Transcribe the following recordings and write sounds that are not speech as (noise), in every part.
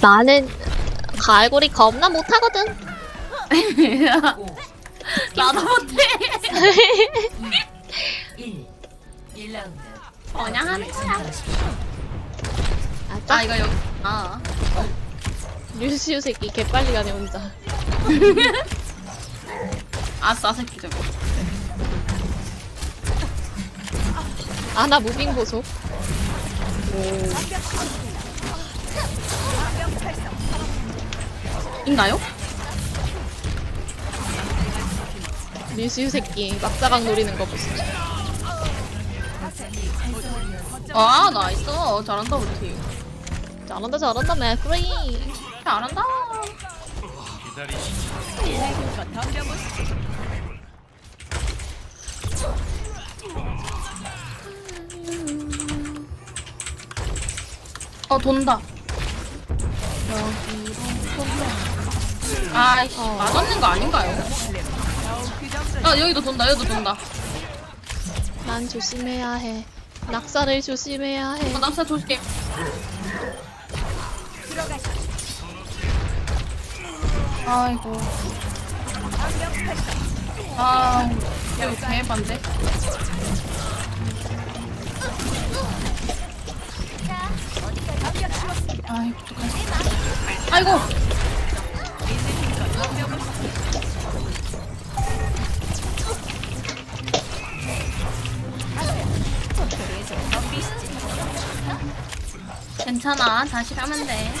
나는 갈고리 겁나 못하거든. (laughs) 나도 못해. 1. 1라운드. 그냥 하는 거야. 아 이거 여기. 아. 뉴시우 새끼 개빨리 가네 혼자. (laughs) 아싸 새끼 저거. 아나 무빙 보소. 있나요? 뉴시우 새끼 막사각 노리는 거 보소. 아 나이스. 잘한다 우리 팀. 잘한다 잘한다 맥프리. 잘한다. 어 돈다. 여기로 돈다. 아이씨 어. 맞았는 거 아닌가요? 아 여기도 돈다 여기도 돈다. 난 조심해야 해. 낙사를 조심해야 해. 어, 남사 조심. 아이고. 아, 이거 개반데. 아이고, 어떡하지? 아이고. 괜찮아. 다시 가면 돼.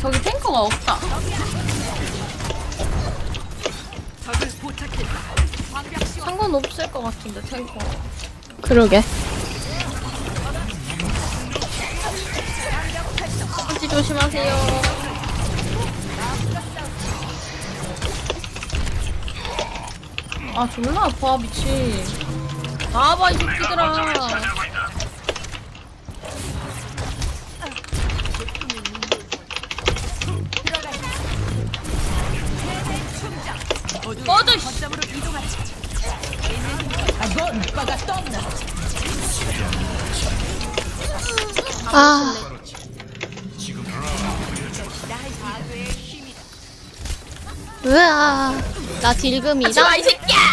저기 탱커가 없다. 상관없을 것 같은데 탱커. 그러게. 혹시 조심하세요. 아 졸라 아파 미친. 나와봐 이 새끼들아. 꺼져 씨. 아. 으아. 나 딜금이다. 하지마 이 새끼야.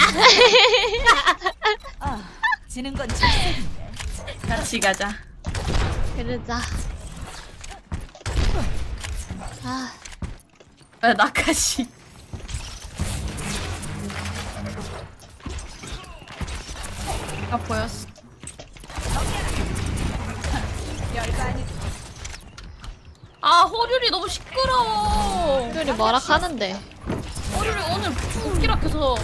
아, 지는 건 질색인데. 같이 가자. 그러자. 아, 아, 나카시. 아 보였어. 아 호률이 너무 시끄러워. 특별히 뭐라 하는데. 호률이 오늘 웃기락해서.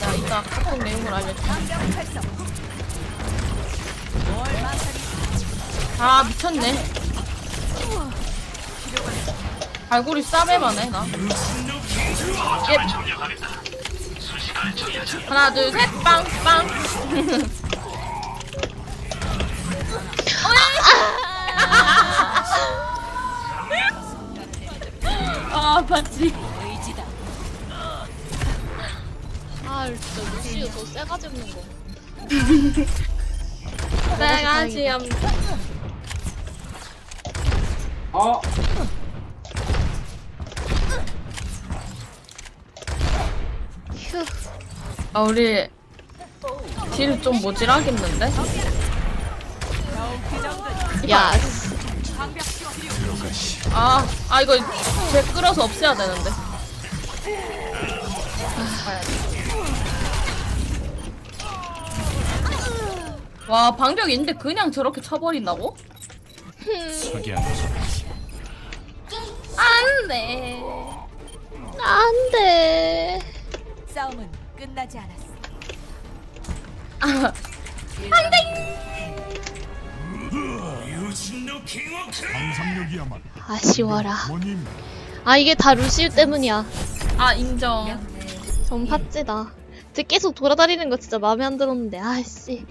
나 이따 카톡 내용을 알려줄게. 아 미쳤네. 발골이 싸매만해 나. 예. 하나 둘 셋 빵 빵. (laughs) 아 봤지. 의지다. 아, 진짜 루시우 저 쎄가 잡는 거. (laughs) 내가 지금 어? 휴. 아 우리 딜 좀 모질하겠는데? 야, 아, 아 이거 제 끌어서 없애야 되는데. 와 방벽 있는데 그냥 저렇게 쳐버린다고? 안돼. 안 돼. 싸움은 끝나지 않았어. 아, 상상력이야말로 아쉬워라. 아, 이게 다 루시우 때문이야. 아 인정. 전 팥찌다. 쟤 계속 돌아다니는 거 진짜 마음에 안 들었는데, 아씨.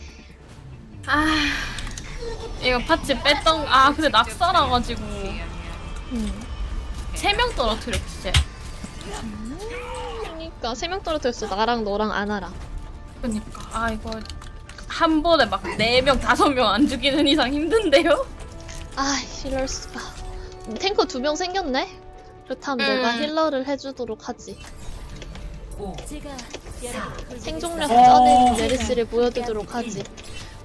아 이거 파츠 뺐던 아 근데 낙사라 가지고 음. 세 명 떨어뜨렸지. 쟤. 그니까, 세 명 떨어뜨렸어. 나랑 너랑 아나랑. 그니까 아 이거 한 번에 막네명 다섯 명안 죽이는 이상 힘든데요? 아 이럴 수가. 탱커 두 명 생겼네. 그렇다면 음. 내가 힐러를 해주도록 하지. 생존력 쩌는 메르스를 보여주도록 하지.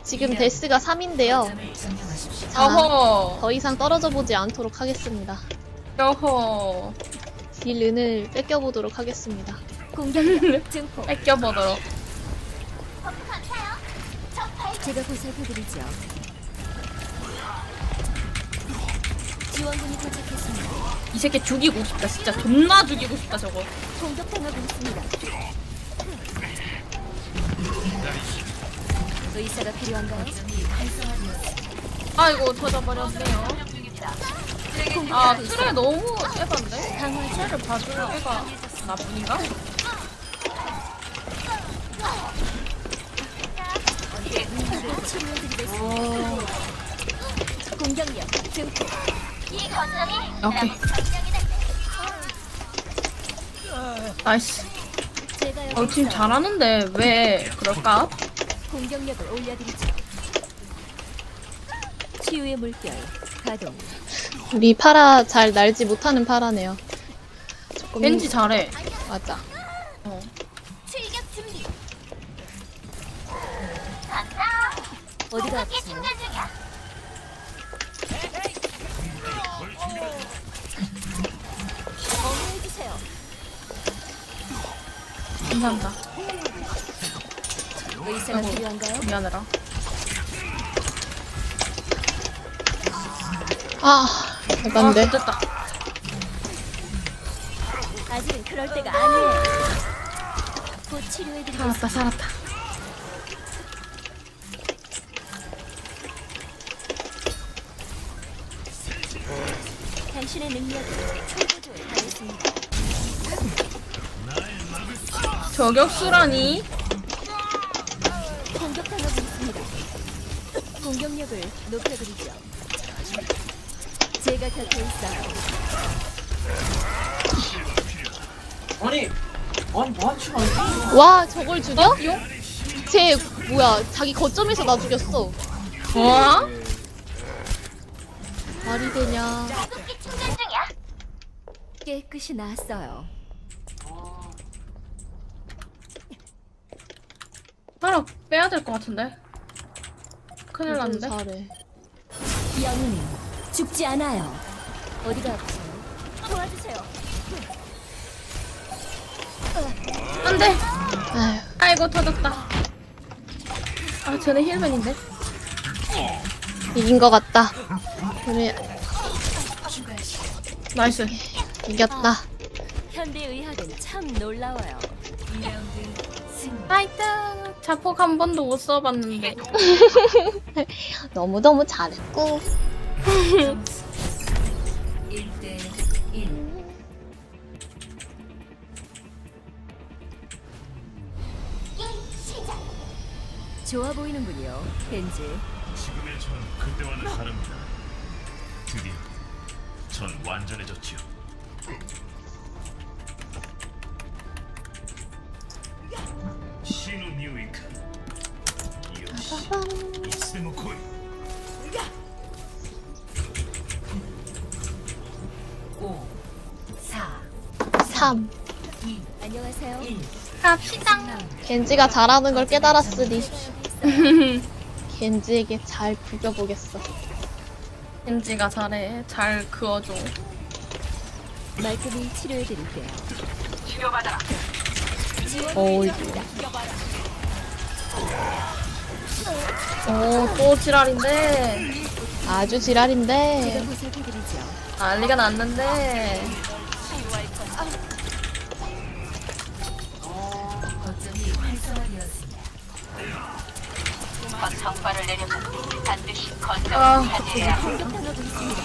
지금 데스가 3인데요. 자, 어허, 더 이상 떨어져 보지 않도록 하겠습니다. 어허. 딜 은을 뺏겨보도록 하겠습니다. 공격력 증폭. 뺏겨보도록. 제가 보살펴드리죠. 지원군이 도착했습니다. 이 새끼 죽이고 싶다, 진짜 존나 죽이고 싶다 저거. 공격당하고 있습니다. 의사가 필요한가요? 아이고 터져버렸네요. 아 트레 너무 에반데? 트레를 봐줄 애가 나뿐인가? 공격력 증폭. 오케이. 나이스. 제가 여기 어, 팀 있어요. 잘하는데 왜 그럴까? 공격력을 올려드리죠. 치유의 물결 가동. 우리 파라 잘 날지 못하는 파라네요. 조금 왠지 잘해. 맞아. 어디가 아프세요? 어머해주세요. 감사합니다. 의사가 아이고. 필요한가요? 미안해라. 아, 대단데. 아, 됐다. 아직은 그럴 때가 아니에요. 곧 치료해드리겠습니다. 살았다, 살았다. 당신의 능력을 최고조에 달했습니다. 저격수라니? 공격당하고 있습니다. 공격력을 높여드리죠. 제가 곁에 있어요. 아니, 아니 뭐하지 마. 와, 저걸 죽여? 쟤 뭐야? 자기 거점에서 나 죽였어. 와? 말이 되냐? 깨끗이 나았어요. 하나 빼야 될 것 같은데? 큰일 났는데? 잘해. 영웅은 죽지 않아요. 어디가 아프세요? 도와주세요. 안 돼! 아휴, 아이고, 터졌다. 아, 쟤네 힐맨인데? 이긴 것 같다. 그래, 나이스. 이겼다. 현대 의학은 참 놀라워요. 2라운드 승. 나이스! 자폭 한 번도 못 써봤는데. (laughs) 너무너무 잘했고. 1대 (laughs) 1. 좋아 보이는군요, 벤지. 지금의 전 그때와는 다릅니다. 드디어 전 완전해졌지요. 신우 뉴이크 역시 이스모코이 5, 4, 3. 2. 안녕하세요. 1. 갑시다. 겐지가 잘하는 걸 깨달았으니 (laughs) 겐지에게 잘 부벼보겠어. 겐지가 잘해. 잘 그어줘. 말끔히 치료해드릴게요. 어이. 오, 또 지랄인데. 아주 제가 지랄인데. 보살펴드리죠. 난리가 났는데. 활성화되었습니다. 아, 있습니다.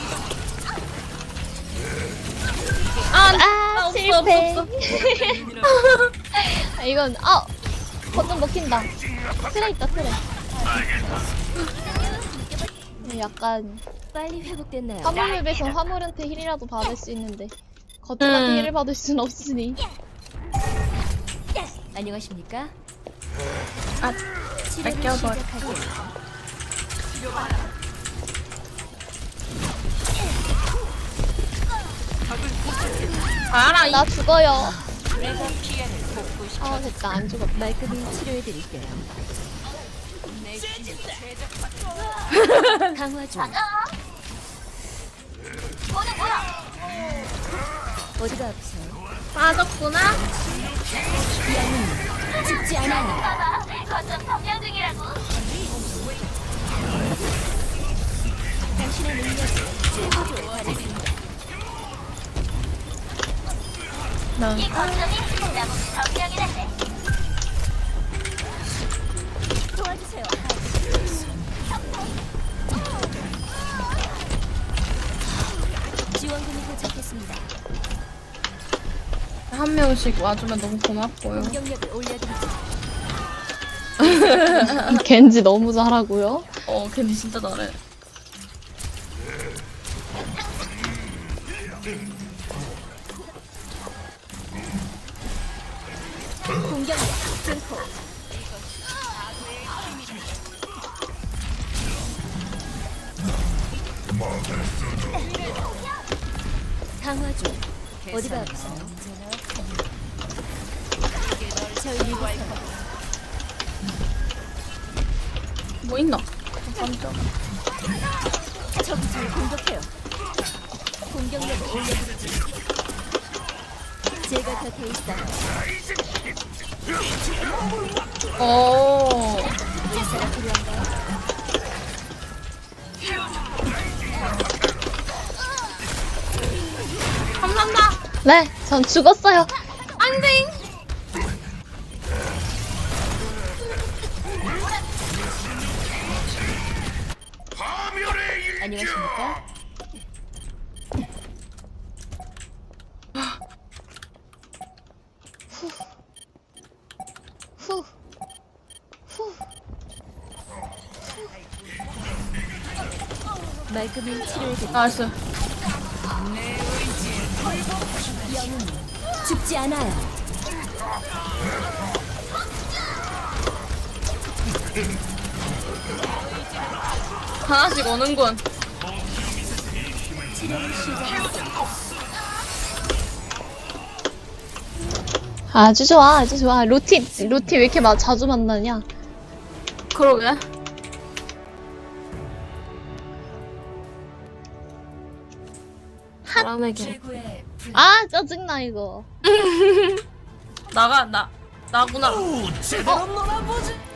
아, 아, 없어, 실패. 없어, 없어. (laughs) 아, 이건, 아! 거점 먹힌다. 트레 있다, 트레. 네, 약간, 빨리 회복됐나요? 화물맵에서 화물한테 힐이라도 받을 수 있는데, 거점한테 음. 힐을 받을 수는 없으니. 안녕하십니까? 아. 치료를 뺏겨버려. 시작하겠습니다. 알아, 이나 죽어요. 아 됐다 안 죽었다. 말끔히 치료해드릴게요. (laughs) 강화 중. 어디가 아프세요? 빠졌구나? 죽지 않아요. 당신의 능력이 최고조에 나. 도와주세요. 지원금이 도착했습니다. 한 명씩 와주면 너무 고맙고요. 공격력을 올려드리죠. (laughs) 겐지 너무 잘하고요. 어, 걔네 진짜 잘해. 공격력 증폭. 강화 중. 어디가 아프세요? 저희 믿으세요. 뭐 있나? 깜짝. 저를 공격해요. 공격력을 올려드리죠. 제가 곁에 있어요. 어. 의사가 필요한가요? 감사합니다. 네, 전 죽었어요. 안 돼! 후. 후. 말끔히 치료해드리죠. 나이스. 죽지 않아요. 하나씩 오는군. 치료를 시작 아주 좋아, 아주 좋아. 로티, 로티 왜 이렇게 마, 자주 만나냐? 그러게. 사람에게. 아, 짜증나, 이거. (laughs) 나가, 나. 나구나. 제대로 놀아보지